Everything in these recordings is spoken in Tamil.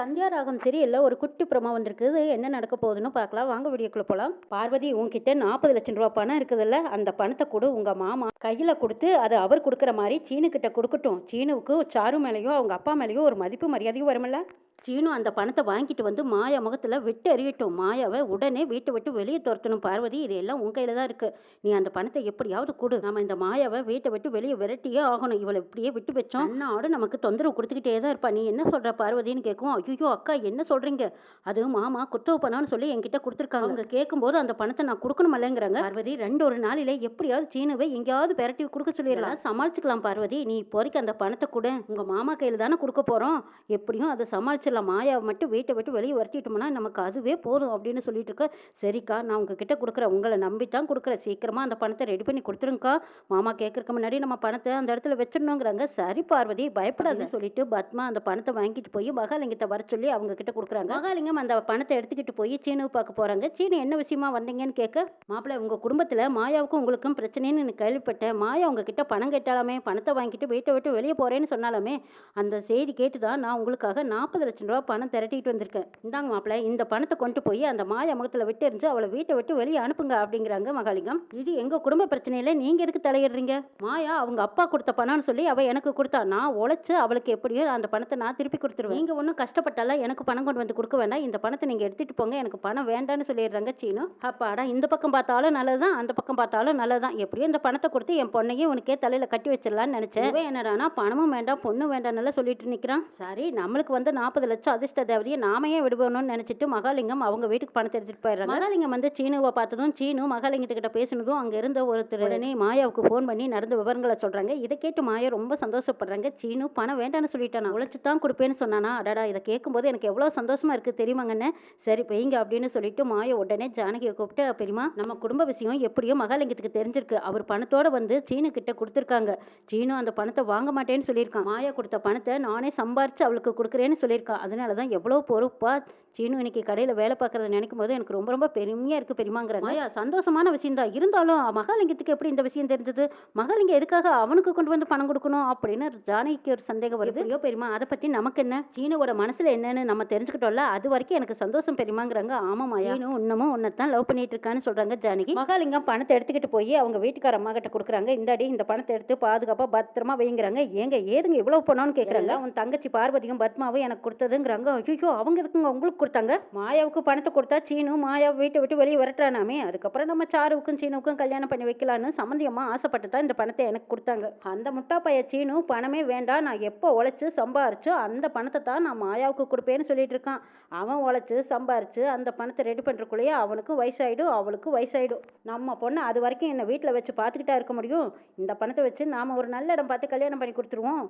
சந்தியா ராகம் இல்லை ஒரு குட்டி பிரமா வந்திருக்குது. என்ன நடக்க போகுதுன்னு பார்க்கலாம். வாங்க வீடியோக்குள்ள போலாம். பார்வதி உங்ககிட்ட நாற்பது லட்சம் ரூபா பணம் இருக்குதுல்ல. அந்த பணத்தை கொடு. உங்க மாமா கையில கொடுத்து அது அவர் கொடுக்குற மாதிரி சீனு கிட்ட கொடுக்கட்டும். சீனுவுக்கு சாரு மேலேயோ அவங்க அப்பா மேலேயோ ஒரு மதிப்பு மரியாதையும் வருமில்ல சீனு அந்த பணத்தை வாங்கிட்டு வந்து மாயா முகத்தில் விட்டு எறியட்டும். மாயாவை உடனே வீட்டை விட்டு வெளியே துரத்தணும். பார்வதி இது எல்லாம் உன் கையில் தான் இருக்குது நீ அந்த பணத்தை எப்படியாவது கொடு. நம்ம இந்த மாயாவை வீட்டை விட்டு வெளியே விரட்டியே ஆகணும். இவளை இப்படியே விட்டு வச்சோம். அண்ணாவோட நமக்கு தொந்தரவு கொடுத்துக்கிட்டே தான் இருப்பா. நீ என்ன சொல்கிற பார்வதின்னு கேட்கும் ஐயோ அக்கா என்ன சொல்கிறீங்க அது மாமா குத்தவு பணம்னு சொல்லி என்கிட்ட கொடுத்துருக்காங்க. அவங்க கேட்கும்போது அந்த பணத்தை நான் கொடுக்கணுமல்லங்கிறாங்க. பார்வதி ரெண்டு ஒரு நாளிலே எப்படியாவது சீனுவை எங்கேயாவது பெரட்டி கொடுக்க சொல்லிடலாம். சமாளிச்சுக்கலாம் பார்வதி. நீ இப்போதைக்கு அந்த பணத்தை கொடு. உங்கள் மாமா கையில் தானே கொடுக்க போகிறோம் எப்படியும் அதை சமாளிச்சிடலாம் மாயாவை மட்டும் வீட்டை விட்டு வெளியே வரட்டிட்டோம்னா நமக்கு அதுவே போதும் அப்படின்னு சொல்லிட்டு இருக்க சரிக்கா நான் உங்ககிட்ட கொடுக்குறேன். உங்களை நம்பி தான் கொடுக்குறேன். சீக்கிரமா அந்த பணத்தை ரெடி பண்ணி கொடுத்துருங்கக்கா. மாமா கேட்கறதுக்கு முன்னாடி நம்ம பணத்தை அந்த இடத்துல வச்சிடணுங்கிறாங்க. சரி பார்வதி பயப்படாத. சொல்லிட்டு பத்மா அந்த பணத்தை வாங்கிட்டு போய் மகாலிங்கத்தை வர சொல்லி அவங்க கிட்ட கொடுக்குறாங்க. மகாலிங்கம் அந்த பணத்தை எடுத்துக்கிட்டு போய் சீனுவை பார்க்க போறாங்க. சீனு என்ன விஷயமா வந்தீங்கன்னு கேட்க மாப்பிள்ளை உங்க குடும்பத்துல மாயாவுக்கும் உங்களுக்கும் பிரச்சனைன்னு கேள்விப்பட்டேன். மாயா உங்ககிட்ட பணம் கேட்டாலுமே பணத்தை வாங்கிட்டு வீட்டை விட்டு வெளியே போறேன்னு சொன்னாலுமே அந்த செய்தி கேட்டு தான் நான் உங்களுக்காக நாற்பது லட்சம் ரூபா பணம் திரட்டிட்டு வந்திருக்கேன். இந்தாங்க மாப்பிள்ள இந்த பணத்தை கொண்டு போய் அந்த மாயா முகத்தில் விட்டு எரிஞ்சு அவளை வீட்டை விட்டு வெளியே அனுப்புங்க அப்படிங்கிறாங்க மகாலிங்கம். இது எங்க குடும்ப பிரச்சனையில நீங்க எதுக்கு தலையிடுறீங்க? மாயா அவங்க அப்பா கொடுத்த பணம்னு சொல்லி அவ எனக்கு கொடுத்தா நான் உழைச்சு அவளுக்கு எப்படியோ அந்த பணத்தை நான் திருப்பி கொடுத்துருவேன். நீங்க ஒன்றும் கஷ்டப்பட்டால எனக்கு பணம் கொண்டு வந்து கொடுக்க வேண்டாம். இந்த பணத்தை நீங்க எடுத்துட்டு போங்க. எனக்கு பணம் வேண்டாம்னு சொல்லிடுறாங்க சீனு. அப்பாடா இந்த பக்கம் பார்த்தாலும் நல்லதுதான் அந்த பக்கம் பார்த்தாலும் நல்லதுதான். எப்படியோ இந்த பணத்தை கொடுத்து என் பொண்ணையும் உனக்கே தலையில கட்டி வச்சிடலாம்னு நினைச்சேன். இவன் என்னடானா பணமும் வேண்டாம் பொண்ணும் வேண்டாம்னு சொல்லிட்டு நிக்கிறான். சரி நம்மளுக்கு வந்து நாற்பது லட்சம் அதிர்ஷ்ட தேவதையை நாம ஏன் விடுவோம்னு நினைச்சிட்டு மகாலிங்கம் அவங்க வீட்டுக்கு பணத்தை எடுத்துட்டு போயிடுறாங்க. மகாலிங்கம் வந்து சீனுவை பார்த்ததும் சீனு மகாலிங்கத்துக்கிட்ட பேசினதும் அங்க இருந்த ஒருத்தர் உடனே மாயாவுக்கு ஃபோன் பண்ணி நடந்த விவரங்களை சொல்றாங்க. இதை கேட்டு மாயா ரொம்ப சந்தோஷப்படுறாங்க. சீனு பணம் வேண்டாம்னு சொல்லிட்டானா? உழைச்சு தான் கொடுப்பேன்னு சொன்னானா? அடடா இதை கேட்கும்போது எனக்கு எவ்வளவு சந்தோஷமா இருக்கு தெரியுமாங்கன்னு சரி பெய்யுங்க அப்படின்னு சொல்லிட்டு மாயா உடனே ஜானகியை கூப்பிட்டு பெரியமா நம்ம குடும்ப விஷயம் எப்படியோ மகாலிங்கத்துக்கு தெரிஞ்சிருக்கு. அவர் பணத்தோட வந்து சீனு கிட்ட கொடுத்துருக்காங்க. சீனு அந்த பணத்தை வாங்க மாட்டேன்னு சொல்லியிருக்கான். மாயா கொடுத்த பணத்தை நானே சம்பாரிச்சு அவளுக்கு கொடுக்குறேன்னு சொல்லியிருக்கான் அதனால தான் எவ்வளோ பொறுப்பா சீனு இன்னைக்கு கடையில் வேலை பார்க்கறத நினைக்கும் போது எனக்கு ரொம்ப ரொம்ப பெருமையா இருக்கு பெரியமாங்கிறாங்க மாயா சந்தோஷமான விஷயம் தான். இருந்தாலும் மகாலிங்கத்துக்கு எப்படி இந்த விஷயம் தெரிஞ்சது? மகாலிங்கம் எதுக்காக அவனுக்கு கொண்டு வந்து பணம் கொடுக்கணும் அப்படின்னு ஜானகிக்கு ஒரு சந்தேகம் வருது. ஐயோ பெரியமா அதை பத்தி நமக்கு என்ன? சீனுவோட மனசுல என்னன்னு நம்ம தெரிஞ்சுக்கிட்டோம்ல அது வரைக்கும் எனக்கு சந்தோஷம் பெரியமாங்கிறாங்க ஆமா மாயா. சீனு இன்னமும் உன்னைத்தான் லவ் பண்ணிட்டு இருக்கான்னு சொல்றாங்க ஜானகி. மகாலிங்கம் பணத்தை எடுத்துக்கிட்டு போய் அவங்க வீட்டுக்கார அம்மா கிட்ட கொடுக்குறாங்க. இந்தாடி இந்த பணத்தை எடுத்து பாதுகாப்பா பத்திரமா வைங்கிறாங்க. ஏங்க ஏதுங்க இவ்வளவு பணம்னு கேக்குறாங்க. உன் தங்கச்சி பார்வதியும் பத்மாவும் எனக்கு கொடுத்ததுங்கிறாங்க ஐயோ அவங்க எதுக்குங்க உங்களுக்கு கொடுத்தாங்க? மாயாவுக்கு பணத்தை கொடுத்தா சீனு மாயா வீட்டை விட்டு வெளியே விரட்டுறானாமே. அதுக்கப்புறம் நம்ம சாருவுக்கும் சீனுக்கும் கல்யாணம் பண்ணி வைக்கலான்னு சம்மந்தியம்மா ஆசைப்பட்டு தான் இந்த பணத்தை எனக்கு கொடுத்தாங்க. அந்த முட்டா பைய சீனு பணமே வேண்டாம் நான் எப்போ உழைச்சு சம்பாரிச்சோ அந்த பணத்தை தான் நான் மாயாவுக்கு கொடுப்பேன்னு சொல்லிட்டு இருக்கான். அவன் உழைச்சு சம்பாரிச்சு அந்த பணத்தை ரெடி பண்ணுறக்குள்ளேயே அவனுக்கும் வயசாயிடும் அவளுக்கும் வயசாயிடும் நம்ம பொண்ணு அது வரைக்கும் என்னை வீட்டில் வச்சு பார்த்துக்கிட்டா இருக்க முடியும்? இந்த பணத்தை வச்சு நாம் ஒரு நல்ல இடம் பார்த்து கல்யாணம் பண்ணி கொடுத்துருவோம்.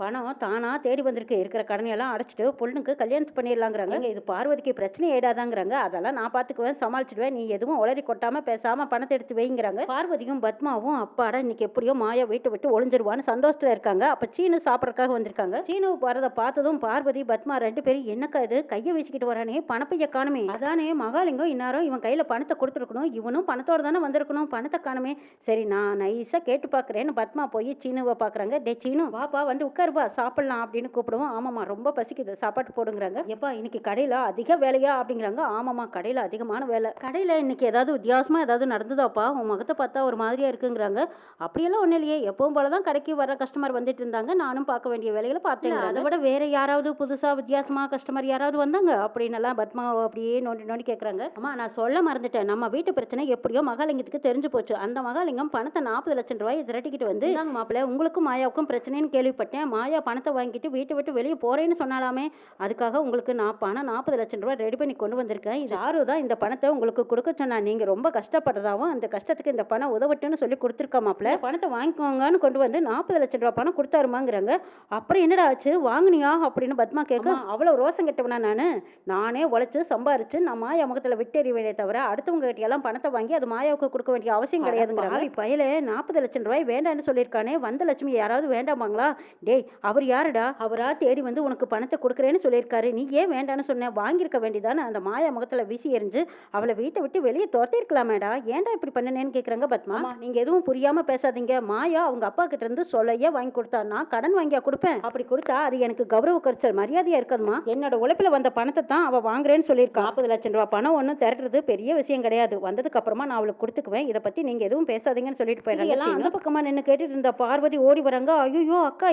பணம் தானா தேடி வந்திருக்கு. இருக்கிற கடனையெல்லாம் அடைச்சிட்டு பொண்ணுக்கு கல்யாணத்தை பண்ணிடலாங்கிறாங்க. இது பார்வதிக்கு பிரச்சனை ஏடாதாங்கிறாங்க அதெல்லாம் நான் பார்த்துக்குவேன் சமாளிச்சிடுவேன். நீ எதுவும் உளறி கொட்டாம பேசாம பணத்தை எடுத்து வைங்கிறாங்க. பார்வதியும் பத்மாவும் அப்பாடா இன்னைக்கு எப்படியோ மாயா வீட்டை விட்டு ஒளிஞ்சிருவான்னு சந்தோஷத்துல இருக்காங்க. அப்ப சீனு சாப்பிட்றதுக்காக வந்திருக்காங்க. சீனு வரதை பார்த்ததும் பார்வதி பத்மா ரெண்டு பேரும் என்னக்கா இது? கையை வீசிக்கிட்டு வரானே பணப்பைய காணுமே. அதானே மகாலிங்கம் இன்னாரும் இவன் கையில பணத்தை கொடுத்துருக்கணும். இவனும் பணத்தோட தானே வந்திருக்கணும். பணத்தை காணுமே. சரி நான் நைஸா கேட்டு பார்க்கறேன்னு பத்மா போய் சீனுவை பார்க்கறாங்க டே சீனு வாப்பா வந்து உட்காருவா சாப்பிடலாம் அப்படின்னு கூப்பிடுவோம். ஆமாம்மா ரொம்ப பசிக்குது. சாப்பாட்டு போடுங்கிறாங்க. எப்பா இன்னைக்கு கடையில் அதிக வேலையா? அப்படிங்கிறாங்க. ஆமாம்மா கடையில் அதிகமான வேலை. கடையில் இன்னைக்கு ஏதாவது வித்தியாசமாக ஏதாவது நடந்ததாப்பா? உன் முகத்தை பார்த்தா ஒரு மாதிரியா இருக்குங்கிறாங்க. அப்படியெல்லாம் ஒன்றும் இல்லையே. எப்பவும் போல தான் கடைக்கு வர கஸ்டமர் வந்துட்டு இருந்தாங்க. நானும் பார்க்க வேண்டிய வேலைகளை பார்த்தேன் அதை விட வேற யாராவது புதுசாக வித்தியாசமாக கஸ்டமர் யாராவது வந்தாங்க? அப்படின்னு எல்லாம் பத்மா அப்படியே நோண்டி நோண்டி கேட்குறாங்க அம்மா நான் சொல்ல மறந்துட்டேன். நம்ம வீட்டு பிரச்சனை எப்படியோ மகாலிங்கத்துக்கு தெரிஞ்சு போச்சு. அந்த மகாலிங்கம் பணத்தை நாற்பது லட்சம் ரூபாய் திரட்டிக்கிட்டு வந்து "இந்தாங்க மாப்பிள்ளை உங்களுக்கும் மாயாவுக்கும் பிரச்சனைன்னு கேள்விப்பட்டேன். மாயா பணத்தை வாங்கிட்டு வீட்டை விட்டு வெளியே போறேன்னு சொன்னாலாமே. அதுக்காக உங்களுக்கு நான் பணம் நாற்பது லட்சம் ரூபாய் ரெடி பண்ணி கொண்டு வந்திருக்கேன். இது யாரு தான் இந்த பணத்தை உங்களுக்கு கொடுக்க சொன்னா? நீங்க ரொம்ப கஷ்டப்படுறதாவும் அந்த கஷ்டத்துக்கு இந்த பணம் உதவட்டுன்னு சொல்லி கொடுத்துருக்கா மாப்பிள்ள. பணத்தை வாங்கிக்கோங்கன்னு கொண்டு வந்து நாற்பது லட்சம் ரூபாய் பணம் கொடுத்தாருமாங்கிறாங்க. அப்புறம் என்னடா ஆச்சு? வாங்குனியா அப்படின்னு பத்மா கேட்க அவ்வளவு ரோசம் கெட்டவனா நானு? நானே உழைச்சு சம்பாரிச்சு நான் மாயா முகத்துல விட்டெறிவேனே தவிர அடுத்தவங்க கிட்ட எல்லாம் பணத்தை வாங்கி அது மாயாவுக்கு கொடுக்க வேண்டிய அவசியம் கிடையாதுங்கிறாங்க. பயலே நாற்பது லட்சம் ரூபாய் வேண்டாம்னு சொல்லியிருக்கானே வந்த லட்சுமி யாராவது வேண்டாமாங்களா? டேய் அவர் யாருடா? அவரா தேடி வந்து உனக்கு பணத்தை கொடுக்குறேன்னு சொல்லியிருக்காரு. நீ ஏன் வேண்டான்னு சொன்ன? வாங்கியிருக்க வேண்டியதானே? அந்த மாயா முகத்துல வீசி எறிஞ்சு அவளை வீட்டை விட்டு வெளியே துரத்திருக்கலாமேடா ஏன்டா இப்படி பண்ணனேன்னு கேக்குறாங்க பத்மா? நீங்க எதுவும் புரியாம பேசாதீங்க. மாயா அவங்க அப்பா கிட்ட இருந்து சொல்லையே வாங்கி கொடுத்தா நான் கடன் வாங்கியா கொடுப்பேன். அப்படி கொடுத்தா அது எனக்கு கௌரவ குறைச்சல் மரியாதையா இருக்காதுமா. என்னோட உழைப்புல வந்த பணத்தை தான் அவ வாங்குறேன்னு சொல்லியிருக்கா. நாற்பது லட்சம் ரூபாய் பணம் ஒன்றும் திரட்டுறது பெரிய விஷயம் கிடையாது. வந்ததுக்கு அப்புறமா நான் அவளுக்கு கொடுத்துக்குவேன். இதை பத்தி நீங்க எதுவும் பேசாதீங்கன்னு சொல்லிட்டு போயிடலாம் அந்த பக்கமா நின்று கேட்டுட்டு இருந்த பார்வதி ஓடி வராங்க. ஐயோ அக்கா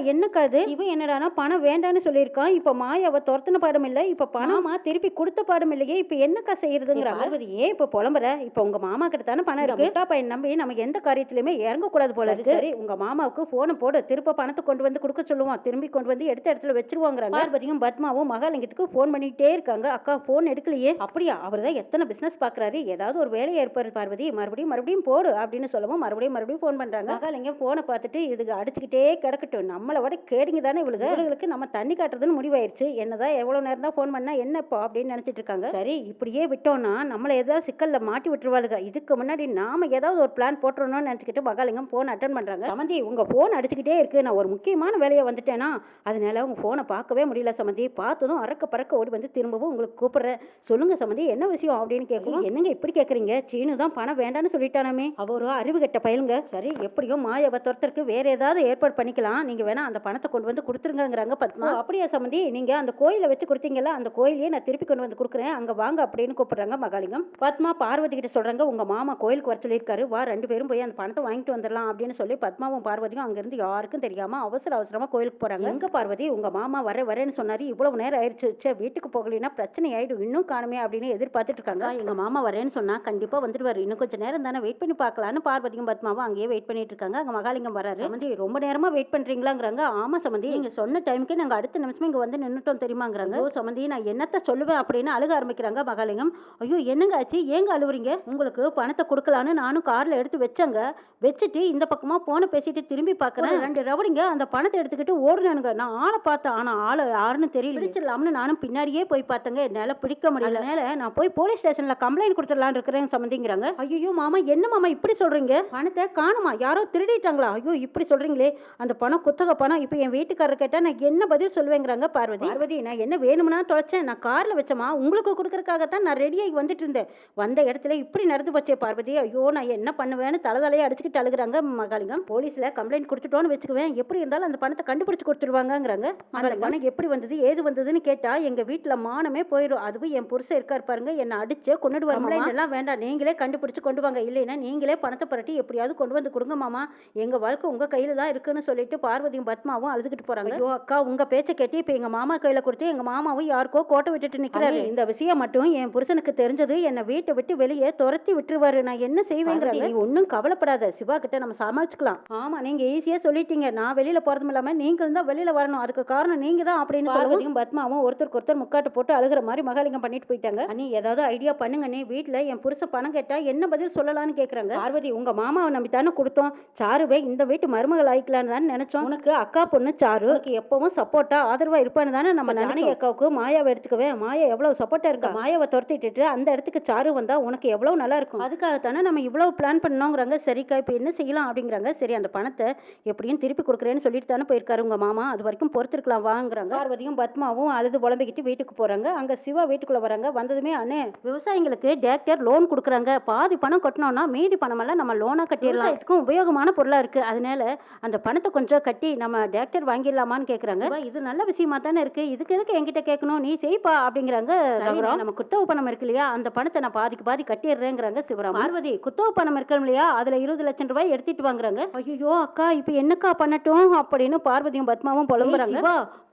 இது இவன் என்னடானா பணம் வேண்டான்னு சொல்லியிருக்கான். இப்ப மாயாவை துரத்துன பாடம் இல்ல இப்ப பணமா திருப்பி கொடுத்த பாடம் இல்லையே இப்ப என்னக்கா செய்யறதுங்கிற பார்வதி ஏன் இப்ப புலம்புற? இப்ப உங்க மாமா கிட்ட தானே பணம் இருக்கு? முட்டா பையன் நம்பி நம்ம எந்த காரியத்திலயுமே இறங்க கூடாது போல இருக்கு. சரி உங்க மாமாவுக்கு போனை போடு திருப்ப பணத்தை கொண்டு வந்து கொடுக்க சொல்லுவோம் திரும்பி கொண்டு வந்து எடுத்த இடத்துல வச்சிருவாங்கிறாங்க. பார்வதியும் பத்மாவும் மகாலிங்கத்துக்கு போன் பண்ணிட்டே இருக்காங்க. அக்கா போன் எடுக்கலையே. அப்படியா? அவர் தான் எத்தனை பிசினஸ் பாக்குறாரு ஏதாவது ஒரு வேலையை இருப்பாரு பார்வதி மறுபடியும் மறுபடியும் போடு அப்படின்னு சொல்லவும் மறுபடியும் மறுபடியும் போன் பண்றாங்க. மகாலிங்கம் போனை பார்த்துட்டு இதுக்கு அடிச்சுக்கிட்டே கிடக்கட்டும். நம்மளை விட கேடுங்க தானே இவளுக்கு இவளுக்கு நம்ம தண்ணி காட்டுறதுன்னு முடிவாயிருச்சு. என்னதான் எவ்வளவு நேரம் தான் போன் பண்ணா என்னப்பா அப்படின்னு நினைச்சிட்டு இருக்காங்க. சரி இப்படியே விட்டோம்னா நம்மளை ஏதாவது சிக்கல்ல மாட்டி விட்டுருவாளுங்க இதுக்கு முன்னாடி நாம ஏதாவது ஒரு பிளான் போட்டுறணும்னு நினைச்சுக்கிட்டு மகாலிங்கம் போன் அட்டன் பண்றாங்க. சமந்தி உங்க போன் அடிச்சுக்கிட்டே இருக்கு. நான் ஒரு முக்கியமான வேலையை வந்துட்டேனா? அதனால உங்க போனை பார்க்கவே முடியல சமந்தி. பார்த்ததும் அறக்க பறக்க ஓடி வந்து திரும்பவும் உங்களுக்கு கூப்பிடுறேன். சொல்லுங்க சமந்தி என்ன விஷயம் அப்படின்னு கேட்கும் என்னங்க இப்படி கேக்குறீங்க? சீனு தான் பணம் வேண்டான்னு சொல்லிட்டானாமே. அவ ஒரு அறிவு கெட்ட பயலுங்க. சரி எப்படியோ மாயாவை துரத்தருக்கு வேற ஏதாவது ஏற்பாடு பண்ணிக்கலாம். நீங்க வேணா அந்த பணத்தை கொண்டு வந்து கொடுத்துருங்கிறாங்க பத்மா. "ஓ, அப்படியா சமந்தி? நீங்க அந்த கோயிலை வச்சு கொடுத்தீங்கல்ல அந்த கோயிலையே நான் திருப்பி கொண்டு வந்து கொடுக்குறேன். அங்க வாங்க அப்படின்னு கூப்பிடுறாங்க மகாலிங்கம். பத்மா பார்வதி கிட்ட சொல்றாங்க உங்க மாமா கோயிலுக்கு வர சொல்லியிருக்காரு. வா ரெண்டு பேரும் போய் அந்த பணத்தை வாங்கிட்டு வந்துடலாம் அப்படின்னு சொல்லி பத்மாவும் பார்வதியும் அங்கிருந்து யாருக்கும் தெரியாம அவசர அவசரமா கோயிலுக்கு போறாங்க. எங்க பார்வதி? உங்க மாமா வர வரேன்னு சொன்னாரு. இவ்வளவு நேரம் ஆயிடுச்சு. ச்சே வீட்டுக்கு போகலைன்னா பிரச்சனை ஆயிடும். இன்னும் காணுமே அப்படின்னு எதிர்பார்த்துட்டு இருக்காங்க எங்க மாமா வரேன்னு சொன்னா கண்டிப்பா வந்துடுவாரு இன்னும் கொஞ்சம் நேரம் தானே வெயிட் பண்ணி பார்க்கலான்னு பார்வதியும் பத்மாவும் அங்கேயே வெயிட் பண்ணிட்டு இருக்காங்க. அங்க மகாலிங்கம் வராரு. சமந்தி ரொம்ப நேரமா வெயிட் பண்றீங்களாங்கிறாங்க. ஆமா சமந்தி நீங்க சொன்ன டைம்க்கு நாங்க அடுத்த நிமிஷமே இங்க வந்து நின்னுட்டோம் தெரியுமாங்கிறாங்க. ஓ சமந்தி நான் என்னத்த சொல்லுவேன் அப்படின்னு அழுக ஆரம்பிக்கிறாங்க மகாலிங்கம். ஐயோ என்னங்க ஆச்சு? ஏங்க அழுவுறீங்க? உங்களுக்கு பணத்தை கொடுக்கலான்னு நானும் கார்ல எடுத்து வச்சேங்க. வச்சுட்டு இந்த பக்கமா போன பேசிட்டு திரும்பி பார்க்கறேன். ரெண்டு ரவுடிங்க அந்த பணத்தை எடுத்துக்கிட்டு ஓடுனானுங்க. நான் ஆளை பார்த்தேன். ஆனா ஆளை யாருன்னு தெரியல பிடிச்சிடலாம்னு நானும் பின்னாடியே போய் பார்த்தேங்க. என்னால பிடிக்க முடியல. அதனால நான் போய் போலீஸ் ஸ்டேஷன்ல கம்ப்ளைண்ட் கொடுத்துடலான்னு இருக்கிறேன் சம்மந்திங்கிறாங்க ஐயோ மாமா என்ன மாமா இப்படி சொல்றீங்க? பணத்தை காணுமா? யாரோ திருடிட்டாங்களா? ஐயோ இப்படி சொல்றீங்களே. அந்த பணம் குத்தக பணம் இப்போ என் வீட்டுக்காரர் கேட்டா நான் என்ன பதில் சொல்லுவேங்கிறாங்க பார்வதி. பார்வதி நான் என்ன வேணும்னா தொலைச்சேன். நான் கார்ல வச்சமா உங்களுக்கு கொடுக்கறதுக்காகத்தான் நான் ரெடியாகி வந்துட்டு இருந்தேன். வந்த இடத்துல இப்படி நடந்து போச்சே பார்வதி. ஐயோ நான் என்ன பண்ணுவேன்னு தலைதலையை அடிச்சுக்கிட்டு அழுகுறாங்க மகாலிங்கம். போலீஸ்ல கம்ப்ளைண்ட் கொடுத்துட்டோன்னு வச்சுக்குவேன். எப்படி இருந்தாலும் அந்த பணத்தை கண்டுபிடிச்சு கொடுத்துருவாங்கங்கிறாங்க அந்த பணம் எப்படி வந்தது ஏது வந்ததுன்னு கேட்டா எங்க வீட்டுல மானமே போயிடும். அதுவும் என் புருஷன் இருக்காரு பாருங்க என்ன அடிச்சே கொண்டுட்டு வர எல்லாம் வேண்டாம். நீங்களே கண்டுபிடிச்சு கொண்டு வாங்க. இல்லைன்னா நீங்களே பணத்தை புரட்டி எப்படியாவது கொண்டு வந்து கொடுங்க மாமா. எங்க வாழ்க்கை உங்க கையில தான் இருக்குன்னு சொல்லிட்டு பார்வதியும் பத்மாவும் அழுதுகிட்டு போறாங்க. ஐயோ அக்கா உங்க பேச்ச கேட்டு இப்ப எங்க மாமா கையில கொடுத்து எங்க மாமாவும் யாருக்கோ கோட்டை விட்டுட்டு நிக்கிறாரு. இந்த விஷயம் மட்டும் என் புருஷனுக்கு தெரிஞ்சது. என்னை வீட்டை விட்டு வெளியே துரத்தி விட்டுருவாரு. நான் என்ன செய்வேங்கிறாங்க நீ ஒன்றும் கவலைப்படாத. சிவா கிட்ட நம்ம சமாளிச்சுக்கலாம். ஆமா நீங்க ஈஸியா சொல்லிட்டீங்க. நான் வெளியில போறதும் இல்லாம நீங்களும் தான் வெளியில வரணும். அதுக்கு காரணம் நீங்க தான் அப்படின்னு சொல்லவும் பத்மாவும் ஒருத்தருக்கு ஒருத்தர் முக்காட்டு போட்டு அழுகிற மாதிரி மகாலிங்கம் பண்ணிட்டு போயிட்டாங்க. அண்ணி ஏதாவது ஐடியா பண்ணுங்க நீ வீட்டுல என் புருஷன் பணம் கேட்டா என்ன பதில் சொல்லலாம்னு கேக்குறாங்க. பார்வதி உங்க மாமாவை நம்பி தானே கொடுத்தோம். சாருவே இந்த வீட்டு மருமகள் ஆயிக்கலாம்னு தானே நினைச்சோம். உனக்கு அக்கா பொண்ணு சாரு எப்பவும் சப்போர்ட்டா ஆதரவா இருப்பான்னு தானே நம்ம ஜானகி அக்காவுக்கு? மாயாவை எடுத்துக்கவே மாயா எவ்வளவு சப்போர்ட்டா இருக்கா? மாயாவை துரத்திட்டு அந்த இடத்துக்கு சாரு வந்தா உனக்கு எவ்வளவு நல்லா இருக்கும்? அதுக்காக தானே நம்ம இவ்வளவு பிளான் பண்ணோங்கிறாங்க. சரிக்கா இப்போ என்ன செய்யலாம் அப்படிங்கிறாங்க. சரி அந்த பணத்தை எப்படியும் திருப்பி கொடுக்குறேன்னு சொல்லிட்டு தானே போயிருக்காரு உங்க மாமா. அது வரைக்கும் பொறுத்திருக்கலாம் வாங்குறாங்க. பார்வதியும் பத்மாவும் அழுது புலம்பிக்கிட்டு வீட்டுக்கு போறாங்க. அங்க சிவா வீட்டுக்குள்ள வராங்க. வந்ததுமே அண்ணே விவசாயிங்களுக்கு டேரக்டர் லோன் கொடுக்குறாங்க. பாதி பணம் கட்டணும்னா மீதி பணமெல்லாம் நம்ம லோனா கட்டிடலாம். இதுக்கும் உபயோகமான பொருளா இருக்கு. அதனால அந்த பணத்தை கொஞ்சம் கட்டி நம்ம டேரக்டர் வாங்கிடலாமான்னு கேக்குறாங்க. சிவா, இது நல்ல விஷயமா தானே இருக்கு. இதுக்கு எதுக்கு என்கிட்ட கேட்கணும் நீ செய்ப்பா அப்படிங்கிறாங்க ரகுராம். நம்ம குத்தவு பணம் இருக்கு இல்லையா? அந்த பணத்தை நான் பாதிக்கு பாதி கட்டிடுறேங்கிறாங்க சிவராம் பார்வதி குத்தவு பணம் இருக்கணும் இல்லையா? அதுல இருபது லட்சம் ரூபாய் எடுத்துட்டு வாங்குறாங்க. ஐயோ அக்கா இப்போ என்னக்கா பண்ணட்டும்? அப்படின்னு பார்வதியும் பத்மாவும் புலம்புறாங்க.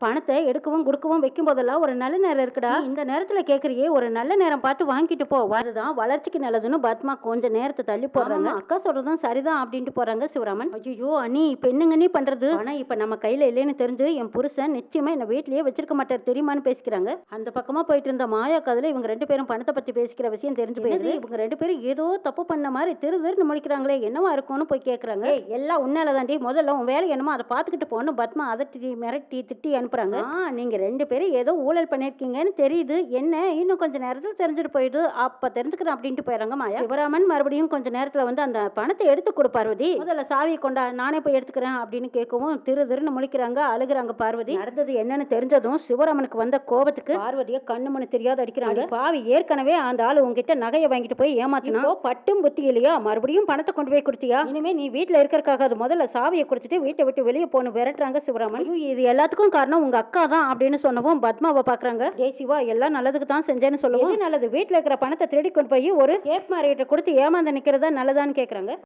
பணத்தை எடுக்கவும் கொடுக்கவும் வைக்கும் போதெல்லாம் ஒரு நல்ல நேரம் இருக்குடா. இந்த நேரத்துல கேக்குறியே ஒரு நல்ல நேரம் பார்த்து வாங்கிட்டு போ. அதுதான் வளர்ச்சிக்கு நல்லதுன்னு பத்மா கொஞ்ச நேரத்தை தள்ளி போடுறாங்க. அக்கா சொல்றதும் சரிதான் அப்படின்ட்டு போறாங்க சிவராமன். ஐயோ அண்ணி இப்ப என்னங்க நீ பண்றது? ஆனா இப்ப நம்ம கையில இல்லைன்னு தெரிஞ்சு என் புருஷன் நிச்சயமா என்ன வீட்லயே வச்சிருக்க மாட்டார். தெரியுமான்னு பேசிக்கிறாங்க. அந்த பக்கமா போயிட்டு இருந்த மாயா கதையில இவங்க ரெண்டு பேரும் பணத்தை பத்தி பேசிக்கிற விஷயம் தெரிஞ்சு போயிருது இவங்க ரெண்டு பேரும் ஏதோ தப்பு பண்ண மாதிரி திரு திருன்னு முடிக்கிறாங்களே என்னவா இருக்கும்னு போய் கேக்குறாங்க. "ஏய், எல்லாம் உன்னால தாண்டி. முதல்ல உன் வேலை என்னமோ அதை பார்த்துக்கிட்டு போகணும். பத்மா அதட்டி மிரட்டி திட்டி அனுப்புறாங்க. ஆ நீங்க ரெண்டு பேரும் ஏதோ ஊழல் பண்ணிருக்கீங்கன்னு தெரியுது. என்ன? இன்னும் கொஞ்ச நேரத்துல தெரிஞ்சுட்டு போயிடுது. அப்ப தெரிஞ்சுக்கிறேன் அப்படின்ட்டு போயிடுறாங்க மாயா. சிவராமன் மறுபடியும் கொஞ்ச நேரத்துல வந்து அந்த பணத்தை எடுத்து கொடு பார்வதி முதல்ல சாவியை கொண்டா நானே போய் எடுத்துக்கிறேன் அப்படின்னு கேட்கவும் திரு திருன்னு முழிக்கிறாங்க அழுகுறாங்க பார்வதி. நடந்தது என்னன்னு தெரிஞ்சதும் சிவராமனுக்கு வந்த கோபத்துக்கு பார்வதியை கண்ணு மண்ணு தெரியாத அடிக்கிறாங்க. பாவி ஏற்கனவே அந்த ஆளு உங்ககிட்ட நகையை வாங்கிட்டு போய் ஏமாத்தினா பட்டும் புத்தி இல்லையா? மறுபடியும் பணத்தை கொண்டு போய் கொடுத்தியா? இனிமே நீ வீட்ல இருக்கறக்காக அது முதல்ல சாவியை கொடுத்துட்டு வீட்டை விட்டு வெளியே போகணும் விரட்டுறாங்க சிவராமன். இது எல்லாத்துக்கும் காரணம் உங்க அக்கா தான் அப்படின்னு சொன்னவும் பத்மாவை பாக்குறாங்க டேய் சிவா எல்லாம் நல்லதுக்கு தான் செஞ்சேன்னு சொல்லுவோம். நல்லது? வீட்ல இருக்கிற பணத்தை திருடி கொண்டு போய் ஒரு கேப் மார்க்கெட்டை கொடுத்து ஏமாந்து நிக்கிறதா நல்லதான்னு கேக்குறாங்க.